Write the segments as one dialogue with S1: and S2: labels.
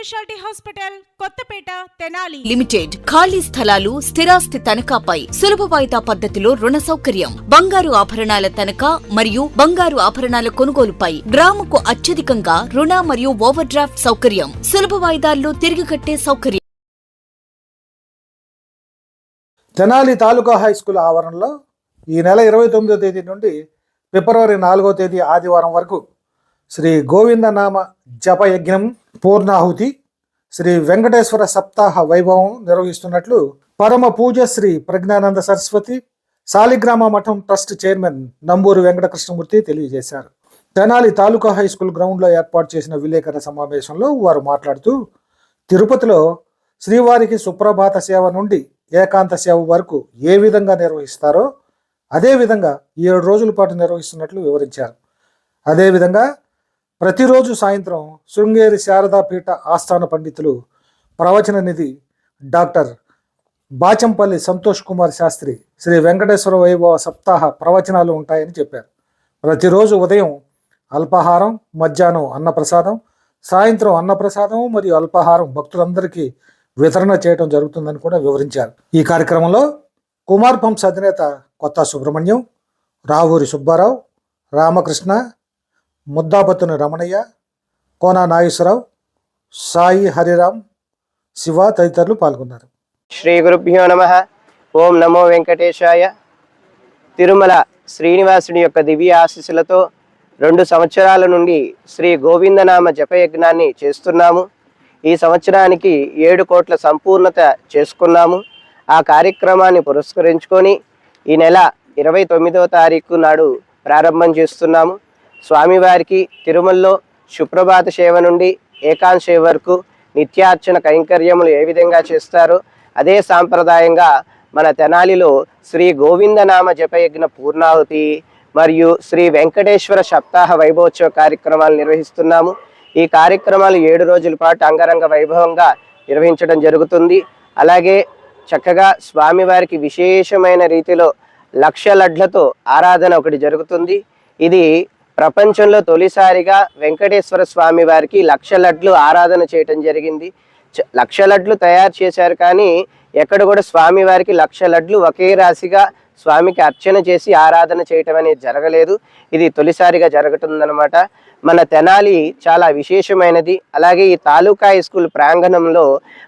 S1: Speciality hospital Kothapeta Tenali
S2: limited ఖాళీ స్థలాలు స్థిరాస్తి తనఖాపై సులభ వాయిదా పద్ధతిలో రుణ సౌకర్యం. బంగారు ఆభరణాల తనఖా మరియు బంగారు ఆభరణాల కొనుగోలుపై గ్రాముకు అత్యధికంగా రుణ మరియు ఓవర్ డ్రాఫ్ట్ సౌకర్యం. సులభ వాయిదాల్లో తిరిగి కట్టే సౌకర్యం.
S3: తెనాలి తాలూకా హై స్కూల్ ఆవరణలో ఈ నెల ఇరవై తొమ్మిదో తేదీ నుండి ఫిబ్రవరి నాలుగో తేదీ ఆదివారం వరకు శ్రీ గోవిందనామ జపయజ్ఞం పూర్ణాహుతి శ్రీ వెంకటేశ్వర సప్తాహ వైభవం నిర్వహిస్తున్నట్లు పరమ పూజ శ్రీ ప్రజ్ఞానంద సరస్వతి సాలిగ్రామ మఠం ట్రస్ట్ చైర్మన్ నంబూరు వెంకటకృష్ణమూర్తి తెలియజేశారు. తెనాలి తాలూకా హై స్కూల్ గ్రౌండ్లో ఏర్పాటు చేసిన విలేకరుల సమావేశంలో వారు మాట్లాడుతూ తిరుపతిలో శ్రీవారికి సుప్రభాత సేవ నుండి ఏకాంత సేవ వరకు ఏ విధంగా నిర్వహిస్తారో అదేవిధంగా ఏడు రోజుల పాటు నిర్వహిస్తున్నట్లు వివరించారు. అదేవిధంగా ప్రతిరోజు సాయంత్రం శృంగేరి శారదా పీఠ ఆస్థాన పండితులు ప్రవచన నిధి డాక్టర్ బాచంపల్లి సంతోష్ కుమార్ శాస్త్రి శ్రీ వెంకటేశ్వర వైభవ సప్తాహ ప్రవచనాలు ఉంటాయని చెప్పారు. ప్రతిరోజు ఉదయం అల్పాహారం మధ్యాహ్నం అన్నప్రసాదం సాయంత్రం అన్నప్రసాదం మరియు అల్పాహారం భక్తులందరికీ వితరణ చేయడం జరుగుతుందని కూడా వివరించారు. ఈ కార్యక్రమంలో కుమార్ పంప్స్ అధినేత కొత్త సుబ్రహ్మణ్యం రావూరి సుబ్బారావు రామకృష్ణ ముద్దాబత్తుని రమణయ్య కోన నాగేశ్వరరావు సాయి హరిరామ్ శివ తదితరులు పాల్గొన్నారు.
S4: శ్రీ గురుభ్యో నమ. ఓం నమో వెంకటేశాయ. తిరుమల శ్రీనివాసుని యొక్క దివ్య ఆశీస్సులతో రెండు సంవత్సరాల నుండి శ్రీ గోవిందనామ జపయజ్ఞాన్ని చేస్తున్నాము. ఈ సంవత్సరానికి ఏడు కోట్ల సంపూర్ణత చేసుకున్నాము. ఆ కార్యక్రమాన్ని పురస్కరించుకొని ఈ నెల ఇరవై తొమ్మిదవ తారీఖు నాడు ప్రారంభం చేస్తున్నాము. స్వామివారికి తిరుమలలో సుప్రభాత సేవ నుండి ఏకాంత సేవ వరకు నిత్యార్చన కైంకర్యములు ఏ విధంగా చేస్తారో? అదే సాంప్రదాయంగా మన తెనాలిలో శ్రీ గోవిందనామ జపయజ్ఞ పూర్ణాహుతి మరియు శ్రీ వెంకటేశ్వర సప్తాహ వైభవోత్సవ కార్యక్రమాలు నిర్వహిస్తున్నాము. ఈ కార్యక్రమాలు ఏడు రోజుల పాటు అంగరంగ వైభవంగా నిర్వహించడం జరుగుతుంది. అలాగే చక్కగా స్వామివారికి విశేషమైన రీతిలో లక్ష లడ్లతో ఆరాధన ఒకటి జరుగుతుంది. ఇది ప్రపంచంలో తొలిసారిగా వెంకటేశ్వర స్వామి వారికి లక్ష లడ్లు ఆరాధన చేయటం జరిగింది. చ- లక్ష లడ్లు తయారు చేశారు కానీ ఎక్కడ కూడా స్వామి వారికి లక్ష లడ్లు ఒకే రాశిగా స్వామికి అర్చన చేసి ఆరాధన చేయటం అనేది జరగలేదు. ఇది తొలిసారిగా జరుగుతుందన్నమాట. మన తెనాలి చాలా విశేషమైనది. అలాగే ఈ తాలూకా హై స్కూల్ ప్రాంగణంలో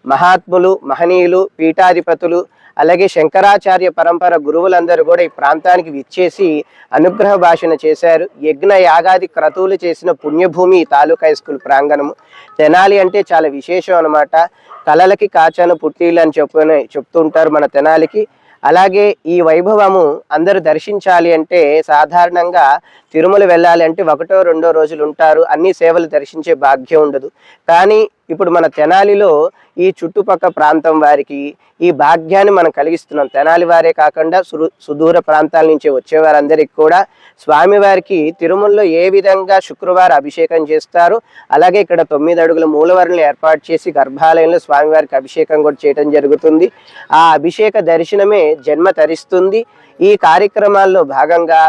S4: మహాత్ములు మహనీయులు పీఠాధిపతులు అలాగే శంకరాచార్య పరంపర గురువులందరూ కూడా ఈ ప్రాంతానికి విచ్చేసి అనుగ్రహ భాషణ చేశారు. యజ్ఞ యాగాది క్రతువులు చేసిన పుణ్యభూమి ఈ తాలూకా స్కూల్ ప్రాంగణము. తెనాలి అంటే చాలా విశేషం అనమాట కళలకి కాచాను పుట్టిలు అని చెప్పుకొని చెప్తుంటారు మన తెనాలికి. అలాగే ఈ వైభవము అందరూ దర్శించాలి అంటే సాధారణంగా తిరుమల వెళ్ళాలి అంటే ఒకటో రెండో రోజులు ఉంటారు. అన్ని సేవలు దర్శించే భాగ్యం ఉండదు. కానీ ఇప్పుడు మన తెనాలిలో ఈ చుట్టుపక్క ప్రాంతం వారికి ఈ భాగ్యాన్ని మనం కలిగిస్తున్నాం. తెనాలి వారే కాకుండా సుదూర ప్రాంతాల నుంచి వచ్చేవారందరికీ కూడా స్వామివారికి తిరుమలలో ఏ విధంగా శుక్రవారం అభిషేకం చేస్తారు అలాగే ఇక్కడ తొమ్మిది అడుగుల మూలవరణలు ఏర్పాటు చేసి గర్భాలయంలో స్వామివారికి అభిషేకం కూడా చేయడం జరుగుతుంది. ఆ అభిషేక దర్శనమే జన్మ తరిస్తుంది. ఈ కార్యక్రమాల్లో భాగంగా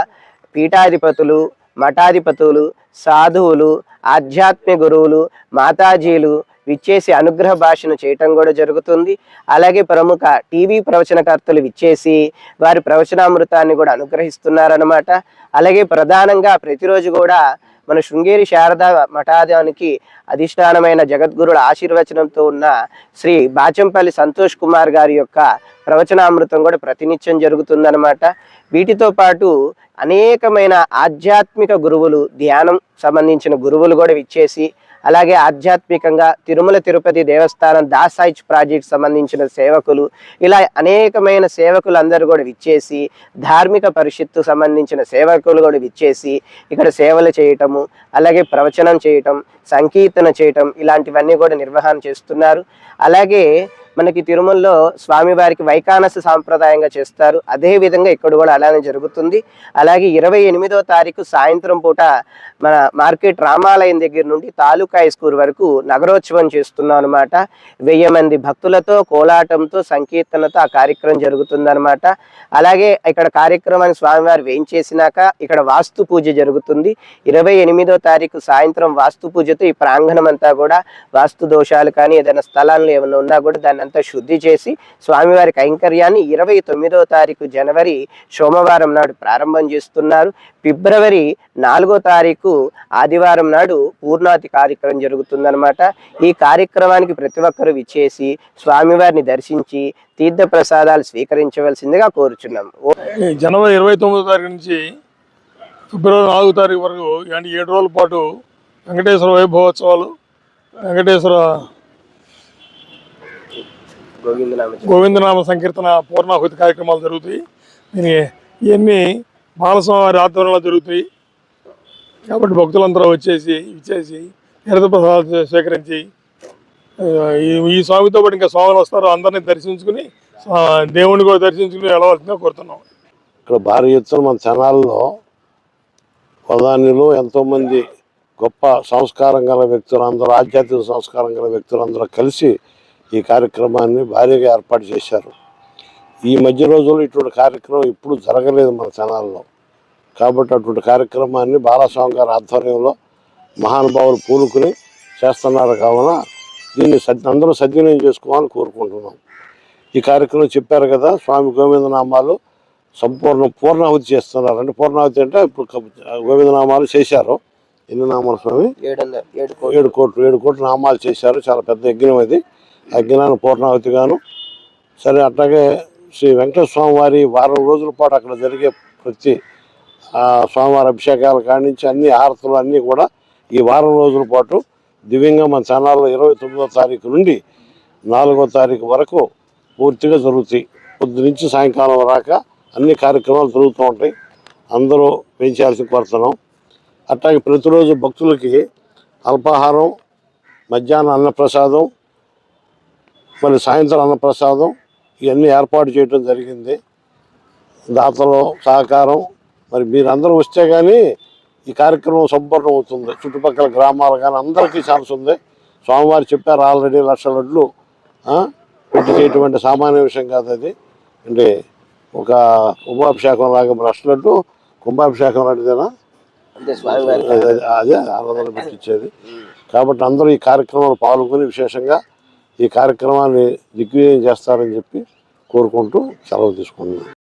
S4: పీఠాధిపతులు మఠాధిపతులు సాధువులు ఆధ్యాత్మిక గురువులు మాతాజీలు విచ్చేసి అనుగ్రహ భాషను చేయటం కూడా జరుగుతుంది. అలాగే ప్రముఖ టీవీ ప్రవచనకర్తలు విచ్చేసి వారి ప్రవచనామృతాన్ని కూడా అనుగ్రహిస్తున్నారనమాట అలాగే ప్రధానంగా ప్రతిరోజు కూడా మన శృంగేరి శారదా మఠాదానికి అధిష్టానమైన జగద్గురుల ఆశీర్వచనంతో ఉన్న శ్రీ బాచంపల్లి సంతోష్ కుమార్ గారి యొక్క ప్రవచనామృతం కూడా ప్రతినిత్యం జరుగుతుందన్నమాట. వీటితో పాటు అనేకమైన ఆధ్యాత్మిక గురువులు ధ్యానం సంబంధించిన గురువులు కూడా విచ్చేసి అలాగే ఆధ్యాత్మికంగా తిరుమల తిరుపతి దేవస్థానం దాసాయిచ్ ప్రాజెక్ట్ సంబంధించిన సేవకులు ఇలా అనేకమైన సేవకులు అందరూ కూడా విచ్చేసి ధార్మిక పరిషత్తు సంబంధించిన సేవకులు కూడా విచ్చేసి ఇక్కడ సేవలు చేయటము అలాగే ప్రవచనం చేయటం సంకీర్తన చేయటం ఇలాంటివన్నీ కూడా నిర్వహణ చేస్తున్నారు. అలాగే మనకి తిరుమలలో స్వామివారికి వైకానస సాంప్రదాయంగా చేస్తారు. అదేవిధంగా ఇక్కడ కూడా అలానే జరుగుతుంది. అలాగే ఇరవై ఎనిమిదో తారీఖు సాయంత్రం పూట మన మార్కెట్ రామాలయం దగ్గర నుండి తాలూకా స్కూల్ వరకు నగరోత్సవం చేస్తున్నాం అనమాట వెయ్యి మంది భక్తులతో కోలాటంతో సంకీర్తనతో ఆ కార్యక్రమం జరుగుతుందన్నమాట. అలాగే ఇక్కడ కార్యక్రమాన్ని స్వామివారు వేయించేసినాక ఇక్కడ వాస్తు పూజ జరుగుతుంది. ఇరవై ఎనిమిదో తారీఖు సాయంత్రం వాస్తు పూజతో ఈ ప్రాంగణం అంతా కూడా వాస్తు దోషాలు కానీ ఏదైనా స్థలాలు ఏమైనా ఉన్నా కూడా దాన్ని అంతా శుద్ధి చేసి స్వామివారి కైంకర్యాన్ని ఇరవై తొమ్మిదో తారీఖు జనవరి సోమవారం నాడు ప్రారంభం చేస్తున్నారు. ఫిబ్రవరి నాలుగో తారీఖు ఆదివారం నాడు పూర్ణాతి కార్యక్రమం జరుగుతుందన్నమాట. ఈ కార్యక్రమానికి ప్రతి ఒక్కరూ విచ్చేసి స్వామివారిని దర్శించి తీర్థ ప్రసాదాలు స్వీకరించవలసిందిగా కోరుచున్నాం. ఓ-
S5: జనవరి ఇరవై తొమ్మిదో తారీఖు నుంచి ఫిబ్రవరి నాలుగో తారీఖు వరకు అంటే ఏడు రోజుల పాటు వెంకటేశ్వర వైభవోత్సవాలు వెంకటేశ్వర
S4: గోవిందనామ
S5: సంకీర్తన. పూర్ణాహుతి కార్యక్రమాలు జరుగుతాయి. దీనికి ఇవన్నీ బాలస్వామి ఆధ్వర్యంలో జరుగుతాయి. కాబట్టి భక్తులందరూ వచ్చేసి ఇచ్చేసి తీర్థ ప్రసాదాలు స్వీకరించి ఈ- ఈ స్వామితో పాటు ఇంకా స్వాములు వస్తారు. అందరినీ దర్శించుకుని దేవుణ్ణి కూడా దర్శించుకుని వెళ్ళవలసిందిగా కోరుతున్నాం.
S6: ఇక్కడ భారీ ఎత్తున మన తెనాల్లో ప్రధానులు ఎంతోమంది గొప్ప సంస్కారం గల వ్యక్తులు అందరూ ఆధ్యాత్మిక సంస్కారం గల వ్యక్తులు అందరూ కలిసి ఈ కార్యక్రమాన్ని భారీగా ఏర్పాటు చేశారు. ఈ మధ్య రోజుల్లో ఇటువంటి కార్యక్రమం ఇప్పుడు జరగలేదు మన తెనాల్లో కాబట్టి అటువంటి కార్యక్రమాన్ని బాలస్వామి గారి ఆధ్వర్యంలో మహానుభావులు పూనుకుని చేస్తున్నారు కావున దీన్ని అందరూ సద్వినియోగం చేసుకోవాలని కోరుకుంటున్నాం. ఈ కార్యక్రమం చెప్పారు కదా స్వామి గోవింద నామాలు సంపూర్ణ పూర్ణాహుతి చేస్తున్నారు. అంటే పూర్ణాహుతి అంటే ఇప్పుడు కబ- గోవింద నామాలు చేశారు. ఎన్ని నామాలు స్వామి.
S4: ఏడు కోట్లు
S6: ఏడు కోట్ల నామాలు చేశారు. చాలా పెద్ద యజ్ఞం అది. అజ్ఞాన యజ్ఞాన్ని సరే అట్లాగే శ్రీ వెంకటేశ్వర వారి వారం రోజుల పాటు అక్కడ జరిగే ప్రతి స్వామివారి అభిషేకాల కానించి నుంచి అన్ని హారతులు అన్నీ కూడా ఈ వారం రోజుల పాటు దివ్యంగా మన ఛానల్లో ఇరవై తొమ్మిదో తారీఖు నుండి నాలుగో తారీఖు వరకు పూర్తిగా జరుగుతాయి. పొద్దు నుంచి సాయంకాలం రాక అన్ని కార్యక్రమాలు జరుగుతూ ఉంటాయి. అందరూ పెంచాల్సి కోరుతున్నాం. అట్లాగే ప్రతిరోజు భక్తులకి అల్పాహారం మధ్యాహ్నం అన్నప్రసాదం మళ్ళీ సాయంత్రం అన్నప్రసాదం ఇవన్నీ ఏర్పాటు చేయడం జరిగింది. దాతలు సహకారం మరి మీరందరూ వస్తే కానీ ఈ కార్యక్రమం సంపూర్ణం అవుతుంది. చుట్టుపక్కల గ్రామాలు కానీ అందరికీ ఛాన్స్ ఉంది. స్వామివారు చెప్పారు ఆల్రెడీ లక్ష లడ్లు పెట్టి చేయటం అంటే సామాన్య విషయం కాదు అది. అంటే ఒక కుంభాభిషేకం లాగా లక్ష లడ్డు కుంభాభిషేకం లాంటిదేనా? అదే ఆరాధన పెట్టించేది కాబట్టి అందరూ ఈ కార్యక్రమంలో పాల్గొని విశేషంగా ఈ కార్యక్రమాన్ని దిగ్విజయం చేస్తారని చెప్పి కోరుకుంటూ సెలవు తీసుకుంటున్నాను